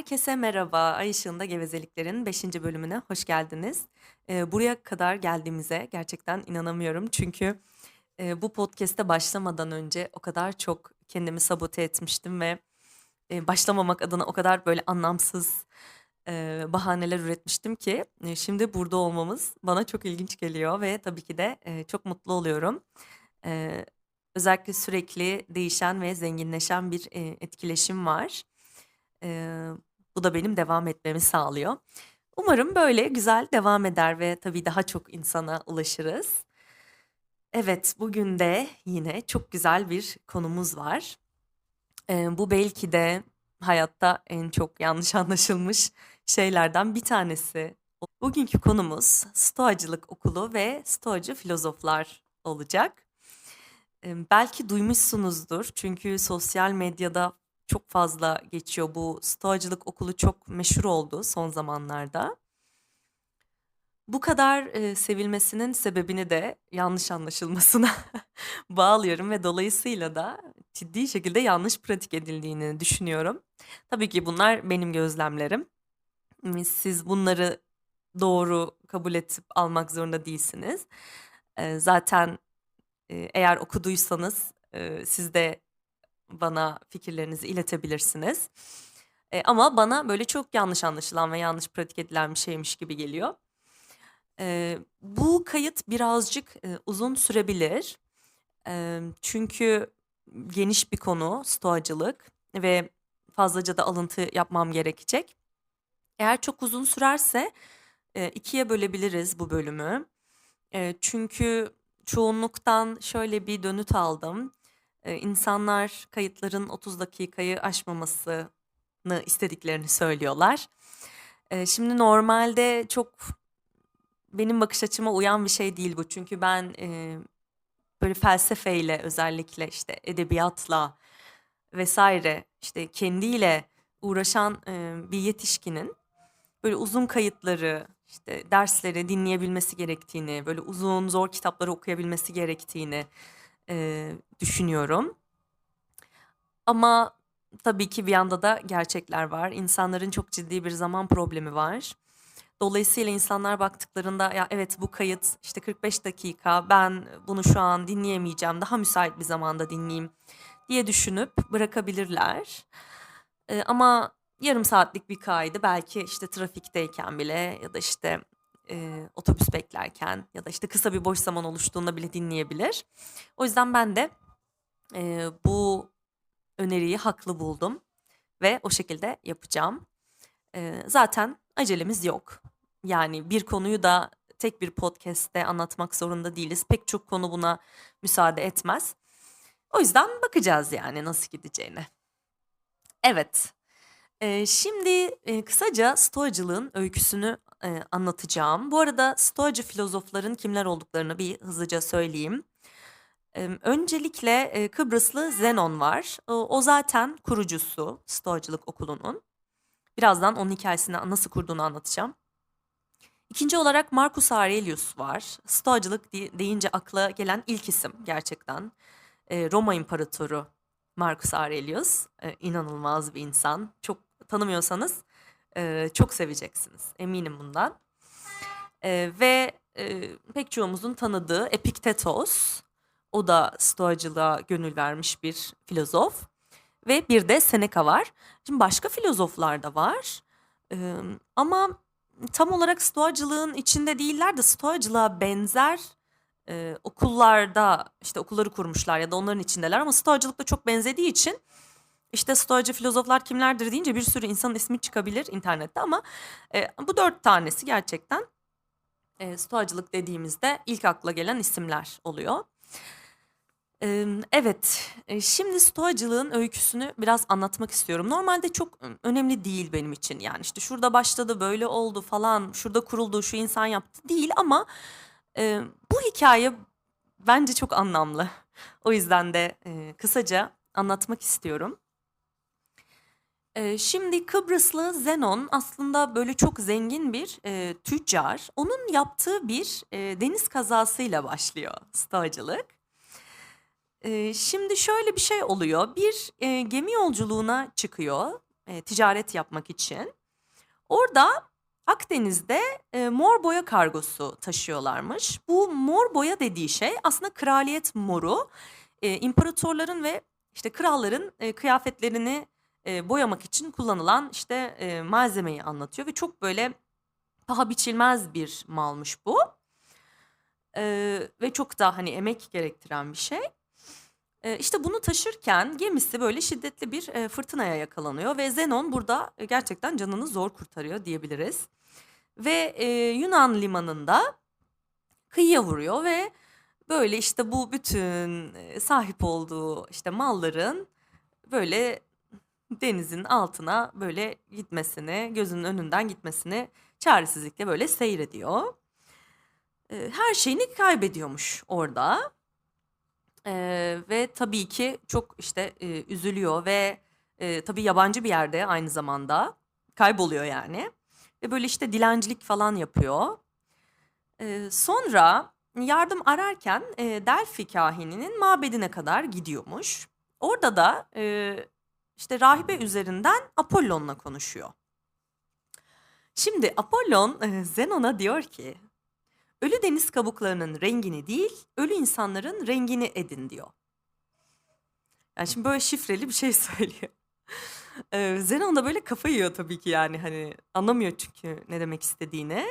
Herkese merhaba. Ay ışığında gevezeliklerin 5. bölümüne hoş geldiniz. Eee, buraya kadar geldiğimize gerçekten inanamıyorum. Çünkü, eee, bu podcast'e başlamadan önce o kadar çok kendimi sabote etmiştim ve, eee, başlamamak adına o kadar böyle anlamsız, eee, bahaneler üretmiştim ki, şimdi burada olmamız bana çok ilginç geliyor ve tabii ki de, çok mutlu oluyorum. Özellikle sürekli değişen ve zenginleşen bir, etkileşim var. Bu da benim devam etmemi sağlıyor. Umarım böyle güzel devam eder ve tabii daha çok insana ulaşırız. Evet, bugün de yine çok güzel bir konumuz var. Eee, bu belki de hayatta en çok yanlış anlaşılmış şeylerden bir tanesi. Bugünkü konumuz Stoacılık okulu ve Stoacı filozoflar olacak. Emm, belki duymuşsunuzdur çünkü sosyal medyada çok fazla geçiyor. Bu Stoacılık okulu çok meşhur oldu son zamanlarda. Bu kadar, eee, sevilmesinin sebebini de yanlış anlaşılmasına bağlıyorum ve dolayısıyla da ciddi şekilde yanlış pratik edildiğini düşünüyorum. Tabii ki bunlar benim gözlemlerim. Imm, siz bunları doğru kabul edip almak zorunda değilsiniz. Eee, zaten, eee, eğer okuduysanız, eee, siz de bana fikirlerinizi iletebilirsiniz. Eee, ama bana böyle çok yanlış anlaşılan ve yanlış pratik edilen bir şeymiş gibi geliyor. Eee, bu kayıt birazcık, eee, uzun sürebilir. Emm, çünkü geniş bir konu Stoacılık ve fazlaca da alıntı yapmam gerekecek. Eğer çok uzun sürerse, eee, 2'ye bölebiliriz bu bölümü. Eee, çünkü çoğunluktan şöyle bir dönüt aldım. Eee, insanlar kayıtların 30 dakikayı aşmamasını istediklerini söylüyorlar. Şimdi normalde çok benim bakış açıma uyan bir şey değil bu. Çünkü ben, böyle felsefeyle özellikle, işte, edebiyatla vesaire işte, kendiyle uğraşan, bir yetişkinin böyle uzun kayıtları, işte, dersleri dinleyebilmesi gerektiğini, böyle uzun, zor kitapları okuyabilmesi gerektiğini, eee, düşünüyorum. Ama tabii ki bir yanda da gerçekler var. İnsanların çok ciddi bir zaman problemi var. Dolayısıyla insanlar baktıklarında, "Ya, evet, bu kayıt, işte, 45 dakika, ben bunu şu an dinleyemeyeceğim, daha müsait bir zamanda dinleyeyim." diye düşünüp bırakabilirler. Eee, ama yarım saatlik bir kaydı belki, işte, trafikteyken bile ya da, işte, eee, otobüs beklerken ya da, işte, kısa bir boş zaman oluştuğunda bile dinleyebilir. O yüzden ben de, eee, bu öneriyi haklı buldum ve o şekilde yapacağım. Eee, zaten acelemiz yok. Yani bir konuyu da tek bir podcast'te anlatmak zorunda değiliz. Pek çok konu buna müsaade etmez. O yüzden bakacağız yani nasıl gideceğine. Evet, eee, şimdi, eee, kısaca Stoacılığın öyküsünü, eee, anlatacağım. Bu arada Stoacı filozofların kimler olduklarını bir hızlıca söyleyeyim. Emm, öncelikle, eee, Kıbrıslı Zenon var. O o zaten kurucusu Stoacılık okulunun. Birazdan onun hikâyesini nasıl kurduğunu anlatacağım. 2'nci olarak Marcus Aurelius var. Stoacılık de deyince akla gelen ilk isim gerçekten. Eee, Roma İmparatoru Marcus Aurelius. Eee, inanılmaz bir insan. Çok tanımıyorsanız, eee, çok seveceksiniz. Eminim bundan. Eee, ve, eee, pek çoğumuzun tanıdığı Epiktetos. O da Stoacılığa gönül vermiş bir filozof ve bir de Seneca var. Şimdi başka filozoflar da var, emm, ama tam olarak Stoacılığın içinde değiller de Stoacılığa benzer, eee, okullarda, işte, okulları kurmuşlar ya da onların içindeler ama Stoacılıkla çok benzediği için, işte, Stoacı filozoflar kimlerdir deyince bir sürü insanın ismi çıkabilir internette ama, eee, bu 4 tanesi gerçekten, eee, Stoacılık dediğimizde ilk akla gelen isimler oluyor. Emm, evet, eee, şimdi Stoacılığın öyküsünü biraz anlatmak istiyorum. Normalde çok, önemli değil benim için. Yani, işte, şurada başladı, böyle oldu falan, şurada kuruldu, şu insan yaptı değil ama, eee, bu hikâye bence çok anlamlı. O yüzden de, eee, kısaca anlatmak istiyorum. Eee, şimdi Kıbrıslı Zenon aslında böyle çok zengin bir, eee, tüccar. Onun yaptığı bir, eee, deniz kazasıyla başlıyor Stoacılık. Eee, şimdi şöyle bir şey oluyor. Bir, eee, gemi yolculuğuna çıkıyor. e, ticaret yapmak için. Orada Akdeniz'de e, mor boya kargosu taşıyorlarmış. Bu mor boya dediği şey aslında kraliyet moru. E, imparatorların ve işte kralların e, kıyafetlerini e, boyamak için kullanılan işte e, malzemeyi anlatıyor ve çok böyle paha biçilmez bir malmış bu. E, ve çok da hani emek gerektiren bir şey. E, işte bunu taşırken gemisi böyle şiddetli bir e, fırtınaya yakalanıyor ve Zenon burada e, gerçekten canını zor kurtarıyor diyebiliriz. Ve e, Yunan limanında kıyıya vuruyor ve böyle işte bu bütün sahip olduğu işte malların böyle denizin altına böyle gitmesini, gözünün önünden gitmesini çaresizlikle böyle seyrediyor. E, her şeyini kaybediyormuş orada. E, ve tabii ki çok işte e, üzülüyor ve e, tabii yabancı bir yerde aynı zamanda kayboluyor yani. Ve böyle işte dilencilik falan yapıyor. E, sonra yardım ararken e, Delphi kahininin mabedine kadar gidiyormuş. Orada da e, işte rahibe üzerinden Apollon'la konuşuyor. Şimdi Apollon e, Zenon'a diyor ki ölü deniz kabuklarının rengini değil ölü insanların rengini edin diyor. Yani şimdi böyle şifreli bir şey söylüyor. Ee, Zenon da böyle kafa yiyor tabii ki yani hani anlamıyor çünkü ne demek istediğini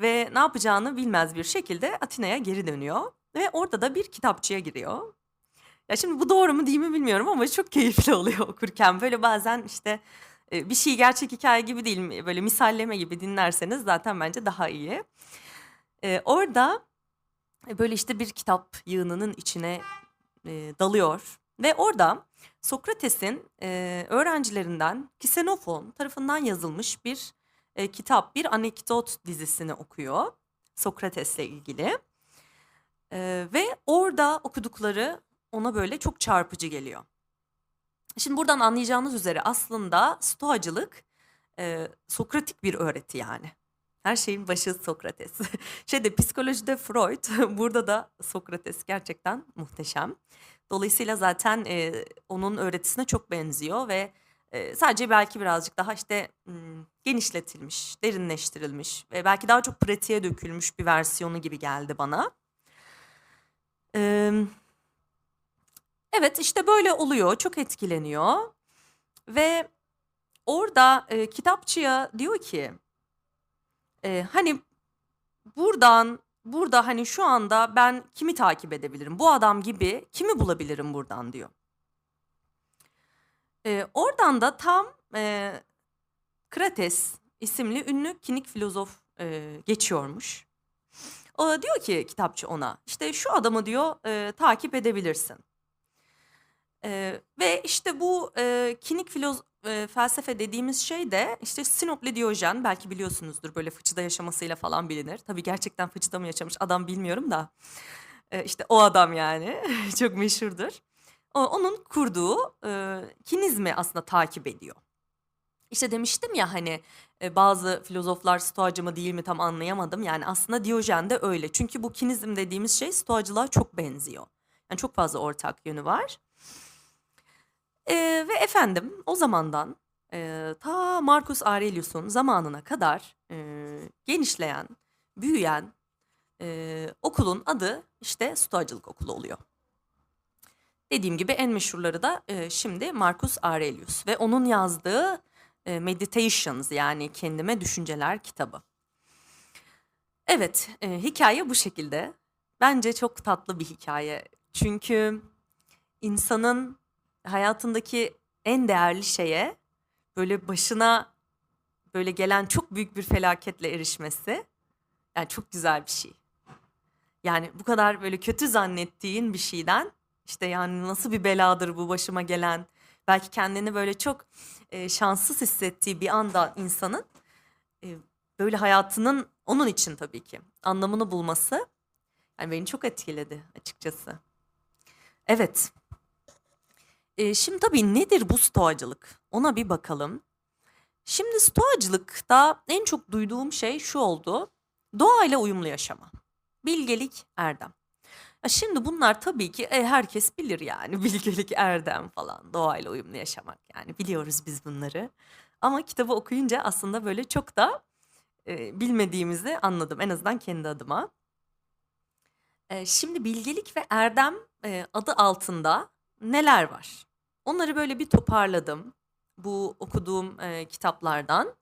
ve ne yapacağını bilmez bir şekilde Atina'ya geri dönüyor ve orada da bir kitapçıya giriyor. Ya şimdi bu doğru mu değil mi bilmiyorum ama çok keyifli oluyor okurken. Böyle bazen işte e, bir şey gerçek hikaye gibi değil mi? Böyle misalleme gibi dinlerseniz zaten bence daha iyi. Ee, orada e, böyle işte bir kitap yığınının içine e, dalıyor ve orada Sokrates'in e, öğrencilerinden Kisenofon tarafından yazılmış bir e, kitap, bir anekdot dizisini okuyor Sokrates'le ilgili. E, ve orada okudukları ona böyle çok çarpıcı geliyor. Şimdi buradan anlayacağınız üzere aslında stoacılık e, Sokratik bir öğreti yani. Her şeyin başı Sokrates. Şeyde psikolojide Freud, burada da Sokrates gerçekten muhteşem. Dolayısıyla zaten e, onun öğretisine çok benziyor ve e, sadece belki birazcık daha işte m, genişletilmiş, derinleştirilmiş ve belki daha çok pratiğe dökülmüş bir versiyonu gibi geldi bana. Eee Evet, işte böyle oluyor, çok etkileniyor ve orada, eee, kitapçıya diyor ki, eee, hani, buradan, burada, hani, şu anda ben kimi takip edebilirim? Bu adam gibi kimi bulabilirim buradan diyor. Eee, oradan da tam, eee, Krates isimli ünlü kinik filozof, eee, geçiyormuş. Da diyor ki kitapçı ona, işte şu adamı diyor, eee, takip edebilirsin. Eee, ve işte bu, eee, kinik filoz eee, felsefe dediğimiz şey de işte Sinopli Diyojen belki biliyorsunuzdur böyle Fıçı'da yaşamasıyla falan bilinir. Tabii gerçekten Fıçı'da mı yaşamış adam bilmiyorum da. Eee, işte o adam yani çok meşhurdur. O onun kurduğu, eee, kinizmi aslında takip ediyor. İşte demiştim ya hani, eee, bazı filozoflar Stoacı mı değil mi tam anlayamadım. Yani aslında Diyojen de öyle. Çünkü bu kinizm dediğimiz şey Stoacılığa çok benziyor. Yani çok fazla ortak yönü var. Eee, ve efendim o zamandan, eee, ta Marcus Aurelius'un zamanına kadar, eee, genişleyen, büyüyen, eee, okulun adı işte Stoacılık Okulu oluyor. Dediğim gibi en meşhurları da, eee, şimdi Marcus Aurelius ve onun yazdığı, eee, Meditations yani Kendime Düşünceler kitabı. Evet, eee, hikâye bu şekilde. Bence çok tatlı bir hikaye. Çünkü insanın hayatındaki en değerli şeye böyle başına böyle gelen çok büyük bir felaketle erişmesi yani çok güzel bir şey. Yani bu kadar böyle kötü zannettiğin bir şeyden işte yani nasıl bir beladır bu başıma gelen belki kendini böyle çok e, şanssız hissettiği bir anda insanın e, böyle hayatının onun için tabii ki anlamını bulması yani beni çok etkiledi açıkçası. Evet. Eee, şimdi tabii nedir bu stoacılık? Ona bir bakalım. Şimdi stoacılıkta en çok duyduğum şey şu oldu. Doğayla uyumlu yaşama. Bilgelik, erdem. Ya şimdi bunlar tabii ki e, herkes bilir yani bilgelik, erdem falan, doğayla uyumlu yaşamak yani biliyoruz biz bunları. Ama kitabı okuyunca aslında böyle çok da e, bilmediğimizi anladım en azından kendi adıma. E, şimdi bilgelik ve erdem e, adı altında neler var? Onları böyle bir toparladım bu okuduğum e, kitaplardan.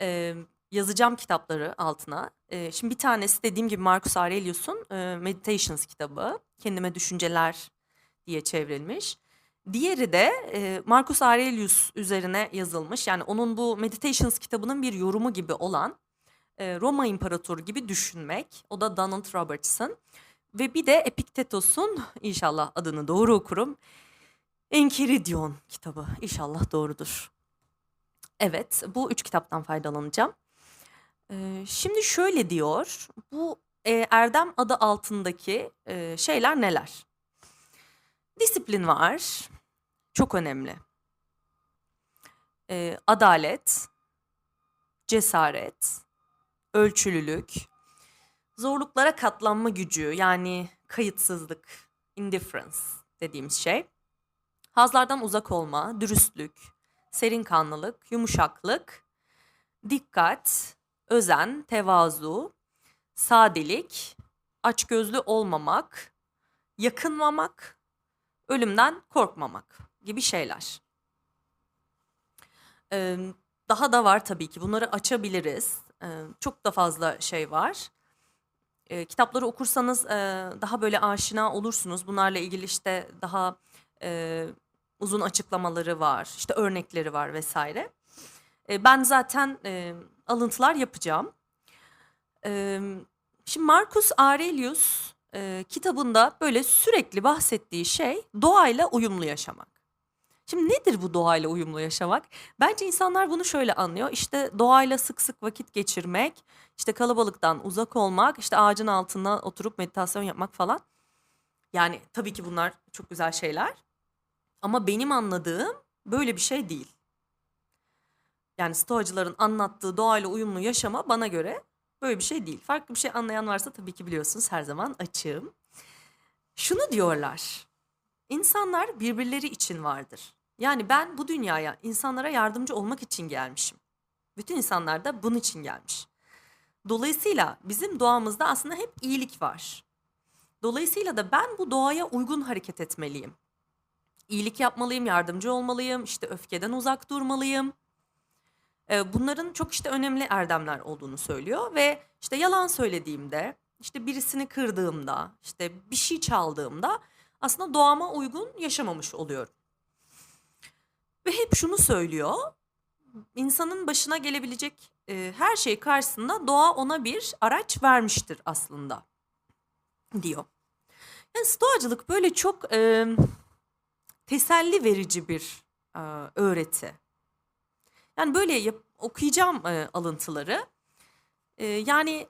E, yazacağım kitapları altına. E, şimdi bir tanesi dediğim gibi Marcus Aurelius'un e, Meditations kitabı. Kendime Düşünceler diye çevrilmiş. Diğeri de e, Marcus Aurelius üzerine yazılmış. Yani onun bu Meditations kitabının bir yorumu gibi olan e, Roma İmparatoru gibi düşünmek. O da Donald Robertson. Ve bir de Epiktetos'un inşallah adını doğru okurum. Enkiridyon kitabı. İnşallah doğrudur. Evet, bu üç kitaptan faydalanacağım. Ee, şimdi şöyle diyor, bu e, erdem adı altındaki e, şeyler neler? Disiplin var, çok önemli. Ee, adalet, cesaret, ölçülülük, zorluklara katlanma gücü yani kayıtsızlık, indifference dediğimiz şey. Hazlardan uzak olma, dürüstlük, serin kanlılık, yumuşaklık, dikkat, özen, tevazu, sadelik, açgözlü olmamak, yakınmamak, ölümden korkmamak gibi şeyler. Ee, daha da var tabii ki. Bunları açabiliriz. Ee, çok da fazla şey var. Ee, kitapları okursanız e, daha böyle aşina olursunuz. Bunlarla ilgili işte daha e, uzun açıklamaları var, işte örnekleri var vesaire. E, ben zaten e, alıntılar yapacağım. E, şimdi Marcus Aurelius e, kitabında böyle sürekli bahsettiği şey doğayla uyumlu yaşamak. Şimdi nedir bu doğayla uyumlu yaşamak? Bence insanlar bunu şöyle anlıyor. İşte doğayla sık sık vakit geçirmek, işte kalabalıktan uzak olmak, işte ağacın altında oturup meditasyon yapmak falan. Yani tabii ki bunlar çok güzel şeyler. Ama benim anladığım böyle bir şey değil. Yani stoacıların anlattığı doğayla uyumlu yaşama bana göre böyle bir şey değil. Farklı bir şey anlayan varsa tabii ki biliyorsunuz her zaman açığım. Şunu diyorlar. İnsanlar birbirleri için vardır. Yani ben bu dünyaya insanlara yardımcı olmak için gelmişim. Bütün insanlar da bunun için gelmiş. Dolayısıyla bizim doğamızda aslında hep iyilik var. Dolayısıyla da ben bu doğaya uygun hareket etmeliyim iyilik yapmalıyım, yardımcı olmalıyım, işte öfkeden uzak durmalıyım. Ee, bunların çok işte önemli erdemler olduğunu söylüyor ve işte yalan söylediğimde, işte birisini kırdığımda, işte bir şey çaldığımda aslında doğama uygun yaşamamış oluyorum. Ve hep şunu söylüyor, insanın başına gelebilecek e, her şey karşısında doğa ona bir araç vermiştir aslında diyor. Yani stoacılık böyle çok e, teselli verici bir e, öğreti. Yani böyle yap, okuyacağım e, alıntıları. E, yani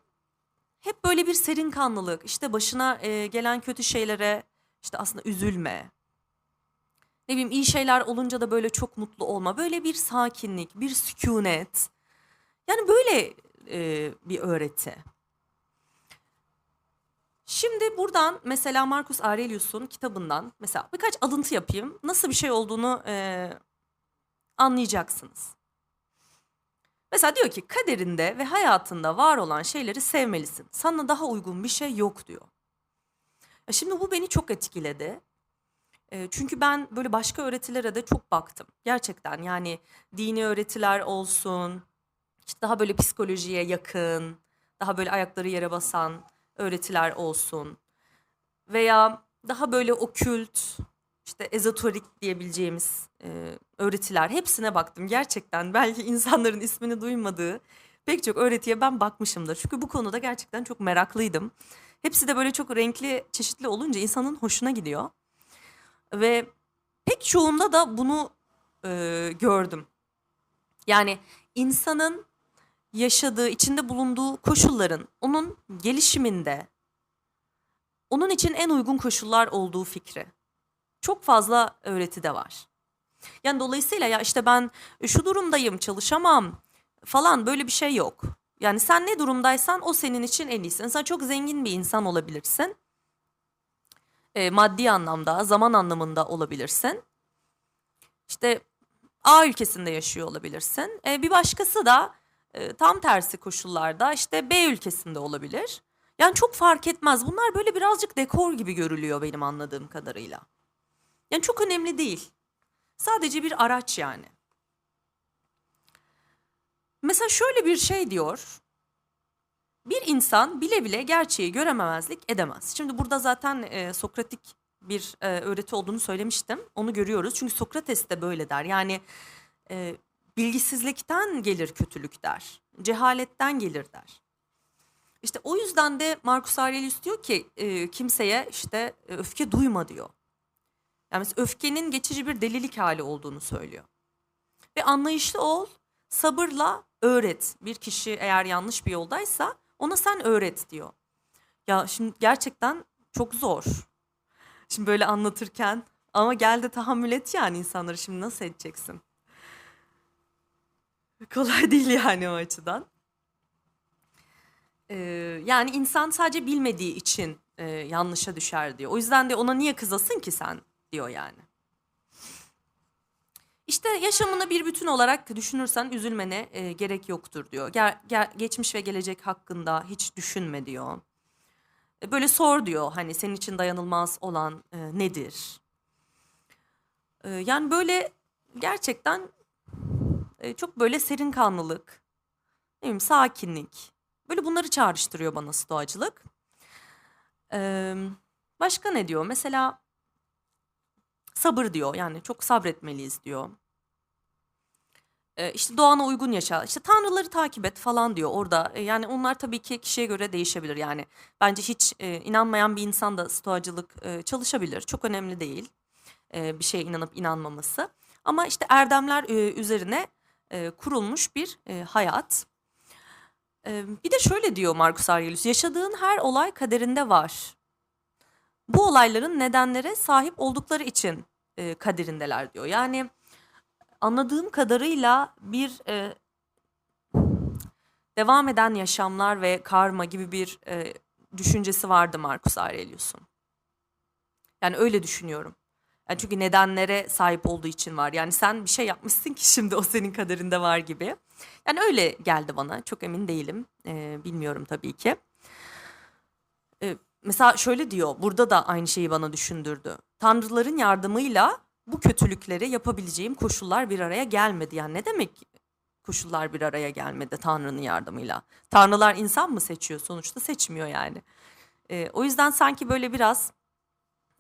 hep böyle bir serin kanlılık, işte başına e, gelen kötü şeylere işte aslında üzülme. Ne bileyim iyi şeyler olunca da böyle çok mutlu olma. Böyle bir sakinlik, bir sükunet. Yani böyle e, bir öğreti. Şimdi buradan mesela Marcus Aurelius'un kitabından mesela birkaç alıntı yapayım. Nasıl bir şey olduğunu e, anlayacaksınız. Mesela diyor ki kaderinde ve hayatında var olan şeyleri sevmelisin. Sana daha uygun bir şey yok diyor. Ya şimdi bu beni çok etkiledi. Çünkü ben böyle başka öğretilere de çok baktım. Gerçekten yani dini öğretiler olsun, işte daha böyle psikolojiye yakın, daha böyle ayakları yere basan öğretiler olsun veya daha böyle okült, işte ezoterik diyebileceğimiz e, öğretiler hepsine baktım. Gerçekten belki insanların ismini duymadığı pek çok öğretiye ben bakmışımdır. Çünkü bu konuda gerçekten çok meraklıydım. Hepsi de böyle çok renkli, çeşitli olunca insanın hoşuna gidiyor. Ve pek çoğunda da bunu e, gördüm. Yani insanın yaşadığı, içinde bulunduğu koşulların onun gelişiminde onun için en uygun koşullar olduğu fikri. Çok fazla öğreti de var. Yani dolayısıyla ya işte ben şu durumdayım, çalışamam falan böyle bir şey yok. Yani sen ne durumdaysan o senin için en iyisi. Sen çok zengin bir insan olabilirsin. E, maddi anlamda, zaman anlamında olabilirsin. İşte A ülkesinde yaşıyor olabilirsin. E, bir başkası da e, tam tersi koşullarda işte B ülkesinde olabilir. Yani çok fark etmez. Bunlar böyle birazcık dekor gibi görülüyor benim anladığım kadarıyla. Yani çok önemli değil. Sadece bir araç yani. Mesela şöyle bir şey diyor. Bir insan bile bile gerçeği görememezlik edemez. Şimdi burada zaten e, Sokratik bir e, öğreti olduğunu söylemiştim. Onu görüyoruz. Çünkü Sokrates de böyle der. Yani e, bilgisizlikten gelir kötülük der. Cehaletten gelir der. İşte o yüzden de Marcus Aurelius diyor ki e, kimseye işte e, öfke duyma diyor. Yani öfkenin geçici bir delilik hali olduğunu söylüyor. Ve anlayışlı ol, sabırla öğret. Bir kişi eğer yanlış bir yoldaysa ona sen öğret diyor. Ya şimdi gerçekten çok zor. Şimdi böyle anlatırken ama gel de tahammül et yani insanları şimdi nasıl edeceksin? Kolay değil yani o açıdan. Ee, yani insan sadece bilmediği için e, yanlışa düşer diyor. O yüzden de ona niye kızasın ki sen diyor yani. İşte yaşamını bir bütün olarak düşünürsen üzülmene e, gerek yoktur diyor. Ger, ger, geçmiş ve gelecek hakkında hiç düşünme diyor. E, böyle sor diyor hani senin için dayanılmaz olan e, nedir? E, yani böyle gerçekten e, çok böyle serin kanlılık, ne bileyim, sakinlik. Böyle bunları çağrıştırıyor bana stoacılık. E, başka ne diyor? Mesela sabır diyor. Yani çok sabretmeliyiz diyor. E, işte doğana uygun yaşa. İşte tanrıları takip et falan diyor orada. E, yani onlar tabii ki kişiye göre değişebilir. Yani bence hiç e, inanmayan bir insan da stoacılık e, çalışabilir. Çok önemli değil e, bir şeye inanıp inanmaması. Ama işte erdemler e, üzerine e, kurulmuş bir e, hayat. E, bir de şöyle diyor Marcus Aurelius. Yaşadığın her olay kaderinde var. Bu olayların nedenlere sahip oldukları için e, kaderindeler diyor. Yani anladığım kadarıyla bir e, devam eden yaşamlar ve karma gibi bir e, düşüncesi vardı Marcus Aurelius'un. Yani öyle düşünüyorum. Yani çünkü nedenlere sahip olduğu için var. Yani sen bir şey yapmışsın ki şimdi o senin kaderinde var gibi. Yani öyle geldi bana. Çok emin değilim. Ee, bilmiyorum tabii ki. Ee, mesela şöyle diyor. Burada da aynı şeyi bana düşündürdü. Tanrıların yardımıyla bu kötülükleri yapabileceğim koşullar bir araya gelmedi. Yani ne demek koşullar bir araya gelmedi Tanrı'nın yardımıyla? Tanrılar insan mı seçiyor? Sonuçta seçmiyor yani. Ee, o yüzden sanki böyle biraz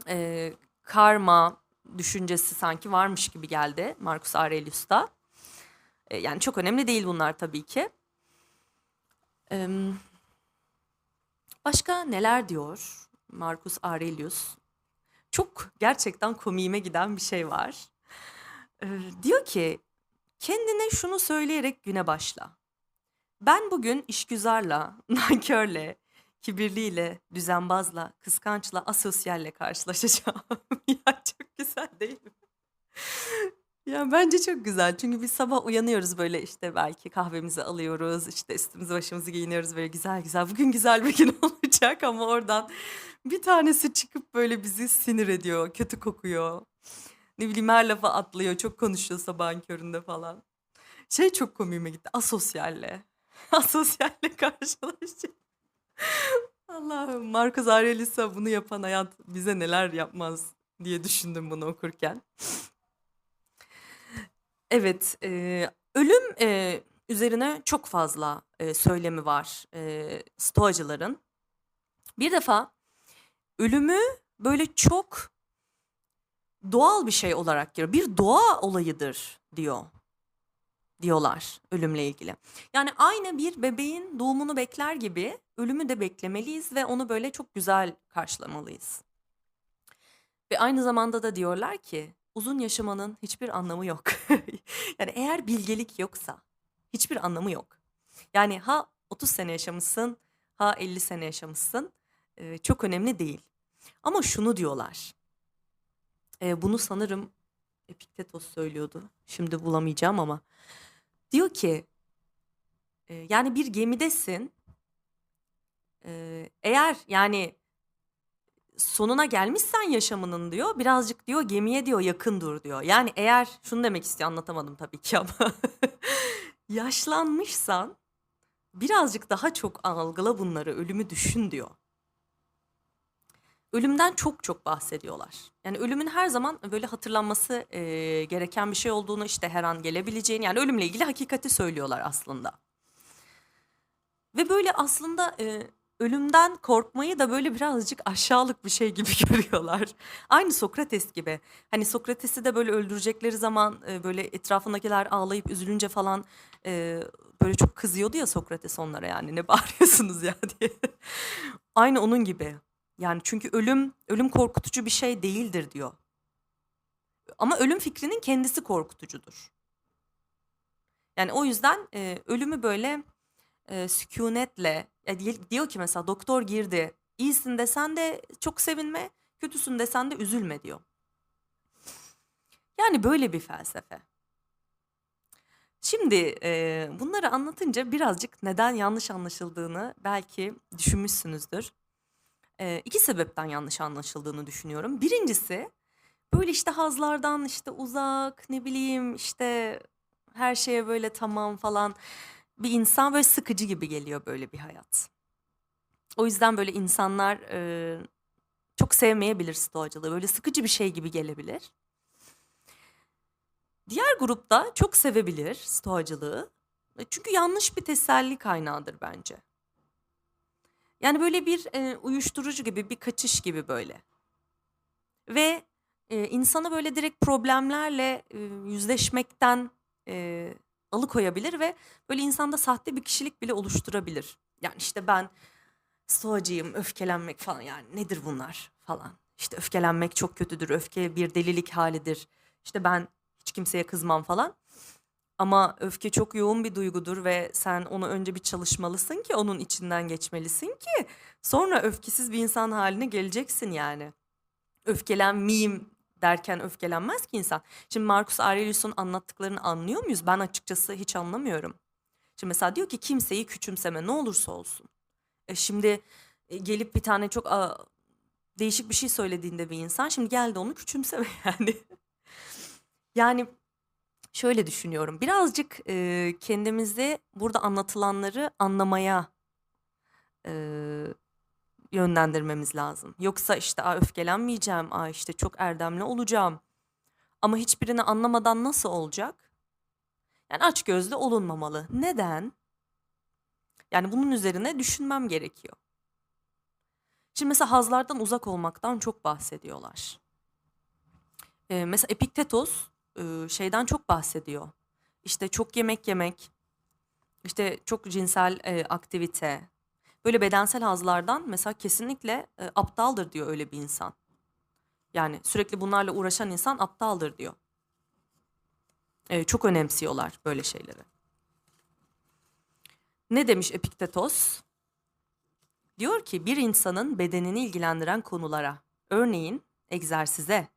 e, karma düşüncesi sanki varmış gibi geldi Marcus Aurelius'ta. E, yani çok önemli değil bunlar tabii ki. E, başka neler diyor Marcus Aurelius? Çok gerçekten komiğime giden bir şey var. E, diyor ki kendine şunu söyleyerek güne başla. Ben bugün işgüzarla, nankörle, kibirliyle, düzenbazla, kıskançla, asosyalle karşılaşacağım. ya çok güzel değil mi? Ya bence çok güzel. Çünkü biz sabah uyanıyoruz böyle işte belki kahvemizi alıyoruz, işte üstümüzü başımızı giyiniyoruz böyle güzel güzel. Bugün güzel bir gün olacak ama oradan bir tanesi çıkıp böyle bizi sinir ediyor, kötü kokuyor. Ne bileyim her lafa atlıyor, çok konuşuyor sabahın köründe falan. Şey çok komiğime gitti, asosyalle. Asosyalle karşılaşacağım. Allah'ım Marcus Aurelius'a bunu yapan hayat bize neler yapmaz diye düşündüm bunu okurken. Evet, e, ölüm e, üzerine çok fazla e, söylemi var e, stoacıların. Bir defa ölümü böyle çok doğal bir şey olarak görüyor. Bir doğa olayıdır diyor diyorlar ölümle ilgili. Yani aynı bir bebeğin doğumunu bekler gibi ölümü de beklemeliyiz ve onu böyle çok güzel karşılamalıyız. Ve aynı zamanda da diyorlar ki uzun yaşamanın hiçbir anlamı yok. yani eğer bilgelik yoksa hiçbir anlamı yok. Yani ha 30 sene yaşamışsın, ha 50 sene yaşamışsın e, çok önemli değil. Ama şunu diyorlar. E, bunu sanırım Epiktetos söylüyordu. Şimdi bulamayacağım ama. Diyor ki e, yani bir gemidesin. Eğer yani sonuna gelmişsen yaşamının diyor birazcık diyor gemiye diyor yakın dur diyor. Yani eğer şunu demek istiyor anlatamadım tabii ki ama yaşlanmışsan birazcık daha çok algıla bunları ölümü düşün diyor. Ölümden çok çok bahsediyorlar. Yani ölümün her zaman böyle hatırlanması e, gereken bir şey olduğunu işte her an gelebileceğini yani ölümle ilgili hakikati söylüyorlar aslında. Ve böyle aslında e, ölümden korkmayı da böyle birazcık aşağılık bir şey gibi görüyorlar. Aynı Sokrates gibi. Hani Sokrates'i de böyle öldürecekleri zaman e, böyle etrafındakiler ağlayıp üzülünce falan e, böyle çok kızıyordu ya Sokrates onlara yani ne bağırıyorsunuz ya diye. Aynı onun gibi. Yani çünkü ölüm ölüm korkutucu bir şey değildir diyor. Ama ölüm fikrinin kendisi korkutucudur. Yani o yüzden e, ölümü böyle e, sükunetle di- diyor ki mesela doktor girdi. İyisin desen de çok sevinme, kötüsün desen de üzülme diyor. Yani böyle bir felsefe. Şimdi e, bunları anlatınca birazcık neden yanlış anlaşıldığını belki düşünmüşsünüzdür. E, iki sebepten yanlış anlaşıldığını düşünüyorum. Birincisi böyle işte hazlardan işte uzak ne bileyim işte her şeye böyle tamam falan bir insan böyle sıkıcı gibi geliyor böyle bir hayat. O yüzden böyle insanlar e, çok sevmeyebilir stoacılığı. Böyle sıkıcı bir şey gibi gelebilir. Diğer grupta çok sevebilir stoacılığı. E, Çünkü yanlış bir teselli kaynağıdır bence. Yani böyle bir e, uyuşturucu gibi, bir kaçış gibi böyle. Ve e, insanı böyle direkt problemlerle e, yüzleşmekten e, alıkoyabilir ve böyle insanda sahte bir kişilik bile oluşturabilir. Yani işte ben stoacıyım, öfkelenmek falan yani nedir bunlar falan. İşte öfkelenmek çok kötüdür, öfke bir delilik halidir. İşte ben hiç kimseye kızmam falan. Ama öfke çok yoğun bir duygudur ve sen onu önce bir çalışmalısın ki onun içinden geçmelisin ki sonra öfkesiz bir insan haline geleceksin yani. Öfkelenmeyeyim derken öfkelenmez ki insan. Şimdi Marcus Aurelius'un anlattıklarını anlıyor muyuz? Ben açıkçası hiç anlamıyorum. Şimdi mesela diyor ki kimseyi küçümseme ne olursa olsun. E şimdi e, gelip bir tane çok a, değişik bir şey söylediğinde bir insan şimdi geldi onu küçümseme yani. Yani şöyle düşünüyorum. Birazcık e, kendimizi burada anlatılanları anlamaya e, yönlendirmemiz lazım. Yoksa işte "Aa, öfkelenmeyeceğim, Aa, işte çok erdemli olacağım. Ama hiçbirini anlamadan nasıl olacak? Yani açgözlü olunmamalı. Neden? Yani bunun üzerine düşünmem gerekiyor. Şimdi mesela hazlardan uzak olmaktan çok bahsediyorlar. Ee, mesela Epiktetos e, şeyden çok bahsediyor. İşte çok yemek yemek, işte çok cinsel e, aktivite, böyle bedensel hazlardan mesela kesinlikle e, aptaldır diyor öyle bir insan. Yani sürekli bunlarla uğraşan insan aptaldır diyor. E, çok önemsiyorlar böyle şeyleri. Ne demiş Epiktetos? Diyor ki bir insanın bedenini ilgilendiren konulara, örneğin egzersize,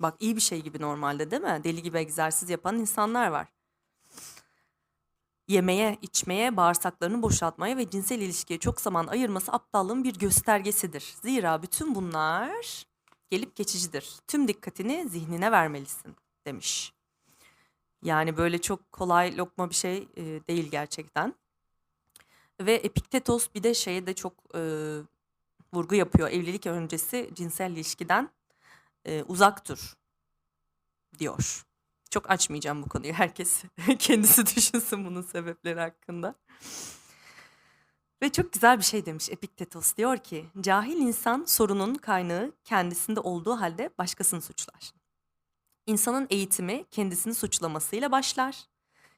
bak iyi bir şey gibi normalde değil mi? Deli gibi egzersiz yapan insanlar var. Yemeye, içmeye, bağırsaklarını boşaltmaya ve cinsel ilişkiye çok zaman ayırması aptallığın bir göstergesidir. Zira bütün bunlar gelip geçicidir. Tüm dikkatini zihnine vermelisin demiş. Yani böyle çok kolay lokma bir şey e, değil gerçekten. Ve Epiktetos bir de şeye de çok e, vurgu yapıyor. Evlilik öncesi cinsel ilişkiden e, uzak dur diyor. Çok açmayacağım bu konuyu. Herkes kendisi düşünsün bunun sebepleri hakkında. Ve çok güzel bir şey demiş Epiktetos. Diyor ki, cahil insan sorunun kaynağı kendisinde olduğu halde başkasını suçlar. İnsanın eğitimi kendisini suçlamasıyla başlar.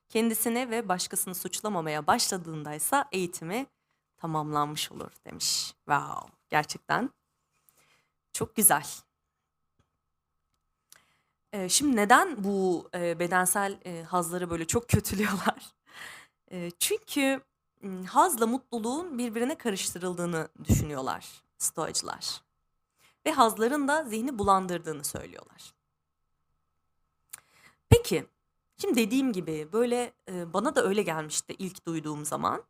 Kendisine ve başkasını suçlamamaya başladığında ise eğitimi tamamlanmış olur demiş. Wow, gerçekten çok güzel. Ee, şimdi neden bu e, bedensel e, hazları böyle çok kötülüyorlar? E, çünkü m, hazla mutluluğun birbirine karıştırıldığını düşünüyorlar stoacılar. Ve hazların da zihni bulandırdığını söylüyorlar. Peki, şimdi dediğim gibi böyle e, bana da öyle gelmişti ilk duyduğum zaman.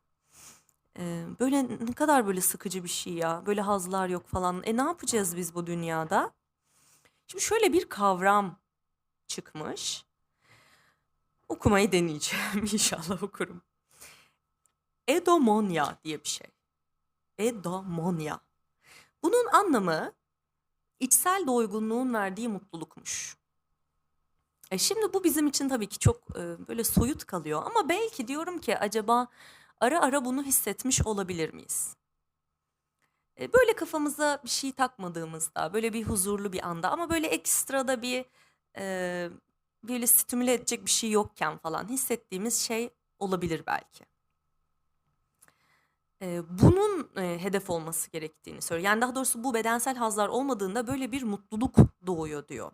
Eee, böyle ne kadar böyle sıkıcı bir şey ya. Böyle hazlar yok falan. E ne yapacağız biz bu dünyada? Şimdi şöyle bir kavram çıkmış. Okumayı deneyeceğim. İnşallah okurum. Edomonya diye bir şey. Edomonya. Bunun anlamı içsel doygunluğun verdiği mutlulukmuş. E şimdi bu bizim için tabii ki çok e, böyle soyut kalıyor ama belki diyorum ki acaba ara ara bunu hissetmiş olabilir miyiz? E, böyle kafamıza bir şey takmadığımızda, böyle bir huzurlu bir anda ama böyle ekstrada bir e, böyle stimüle edecek bir şey yokken falan hissettiğimiz şey olabilir belki. E, bunun e, hedef olması gerektiğini söylüyor. Yani daha doğrusu bu bedensel hazlar olmadığında böyle bir mutluluk doğuyor diyor.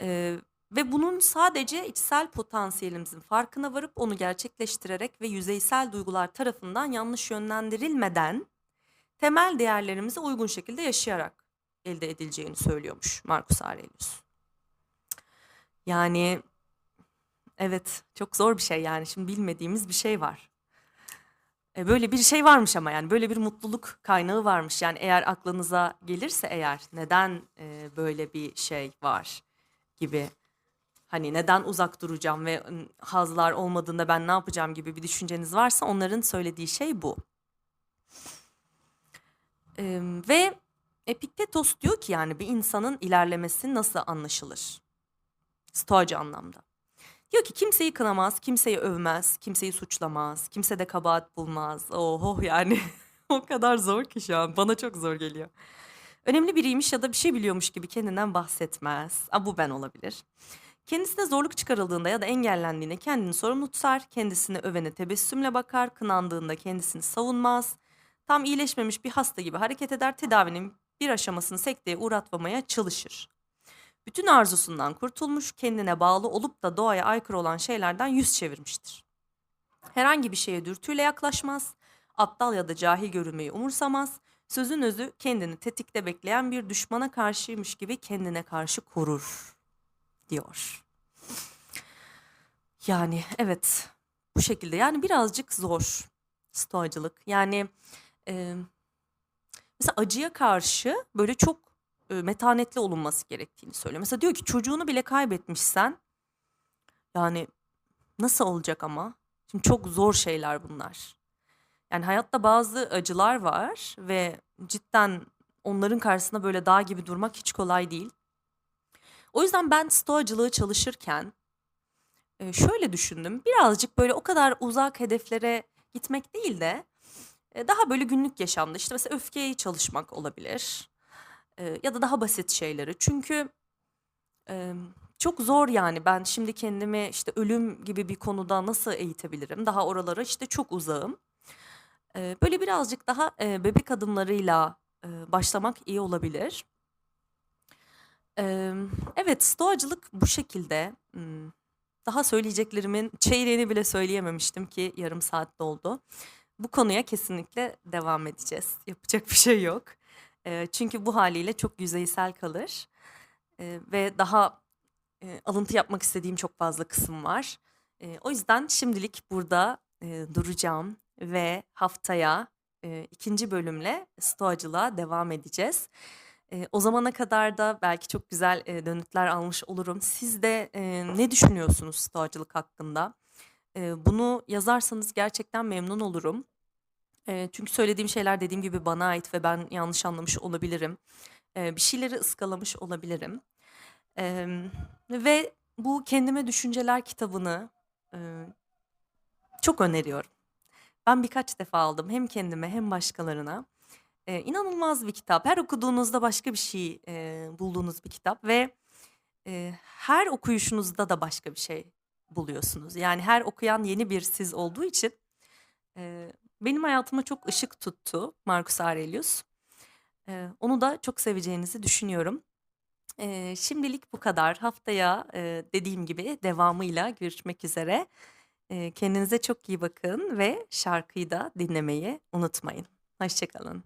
Eee, ve bunun sadece içsel potansiyelimizin farkına varıp onu gerçekleştirerek ve yüzeysel duygular tarafından yanlış yönlendirilmeden temel değerlerimize uygun şekilde yaşayarak elde edileceğini söylüyormuş Marcus Aurelius. Yani evet çok zor bir şey yani şimdi bilmediğimiz bir şey var. E, böyle bir şey varmış ama yani böyle bir mutluluk kaynağı varmış. Yani eğer aklınıza gelirse eğer neden e, böyle bir şey var gibi. Hani neden uzak duracağım ve hazlar olmadığında ben ne yapacağım gibi bir düşünceniz varsa onların söylediği şey bu. Eee, ve Epiktetos diyor ki yani bir insanın ilerlemesi nasıl anlaşılır? Stoacı anlamda. Diyor ki kimseyi kınamaz, kimseyi övmez, kimseyi suçlamaz, kimse de kabahat bulmaz. Oho yani o kadar zor ki şu an. Bana çok zor geliyor. Önemli biriymiş ya da bir şey biliyormuş gibi kendinden bahsetmez. A, bu ben olabilir. Kendisine zorluk çıkarıldığında ya da engellendiğinde kendini sorumlu tutar, kendisini övene tebessümle bakar, kınandığında kendisini savunmaz. Tam iyileşmemiş bir hasta gibi hareket eder, tedavinin bir aşamasını sekteye uğratmamaya çalışır. Bütün arzusundan kurtulmuş, kendine bağlı olup da doğaya aykırı olan şeylerden yüz çevirmiştir. Herhangi bir şeye dürtüyle yaklaşmaz, aptal ya da cahil görünmeyi umursamaz, sözün özü kendini tetikte bekleyen bir düşmana karşıymış gibi kendine karşı korur diyor. Yani evet bu şekilde yani birazcık zor stoacılık. Yani e, mesela acıya karşı böyle çok metanetli olunması gerektiğini söylüyor. Mesela diyor ki çocuğunu bile kaybetmişsen yani nasıl olacak ama? Şimdi çok zor şeyler bunlar. Yani hayatta bazı acılar var ve cidden onların karşısında böyle dağ gibi durmak hiç kolay değil. O yüzden ben stoacılığı çalışırken şöyle düşündüm. Birazcık böyle o kadar uzak hedeflere gitmek değil de daha böyle günlük yaşamda işte mesela öfkeyi çalışmak olabilir. E, ya da daha basit şeyleri. Çünkü e, çok zor yani ben şimdi kendimi işte ölüm gibi bir konuda nasıl eğitebilirim? Daha oralara işte çok uzağım. E, böyle birazcık daha e, bebek adımlarıyla e, başlamak iyi olabilir. E, evet, stoacılık bu şekilde. Hmm, Daha söyleyeceklerimin çeyreğini bile söyleyememiştim ki yarım saat doldu. Bu konuya kesinlikle devam edeceğiz. Yapacak bir şey yok. E, çünkü bu haliyle çok yüzeysel kalır. E, ve daha e, alıntı yapmak istediğim çok fazla kısım var. E, o yüzden şimdilik burada e, duracağım ve haftaya e, ikinci bölümle stoacılığa devam edeceğiz. E, o zamana kadar da belki çok güzel e, dönütler almış olurum. Siz de e, ne düşünüyorsunuz stoacılık hakkında? E, bunu yazarsanız gerçekten memnun olurum. E, çünkü söylediğim şeyler dediğim gibi bana ait ve ben yanlış anlamış olabilirim. E, bir şeyleri ıskalamış olabilirim. E, ve bu Kendime Düşünceler kitabını e, çok öneriyorum. Ben birkaç defa aldım hem kendime hem başkalarına. Eee, inanılmaz bir kitap. Her okuduğunuzda başka bir şey, eee, bulduğunuz bir kitap ve, eee, her okuyuşunuzda da başka bir şey buluyorsunuz. Yani her okuyan yeni bir siz olduğu için, eee, benim hayatıma çok ışık tuttu Marcus Aurelius. Eee, onu da çok seveceğinizi düşünüyorum. Eee, şimdilik bu kadar. Haftaya, eee, dediğim gibi devamıyla görüşmek üzere. Eee, kendinize çok iyi bakın ve şarkıyı da dinlemeyi unutmayın. Hoşça kalın.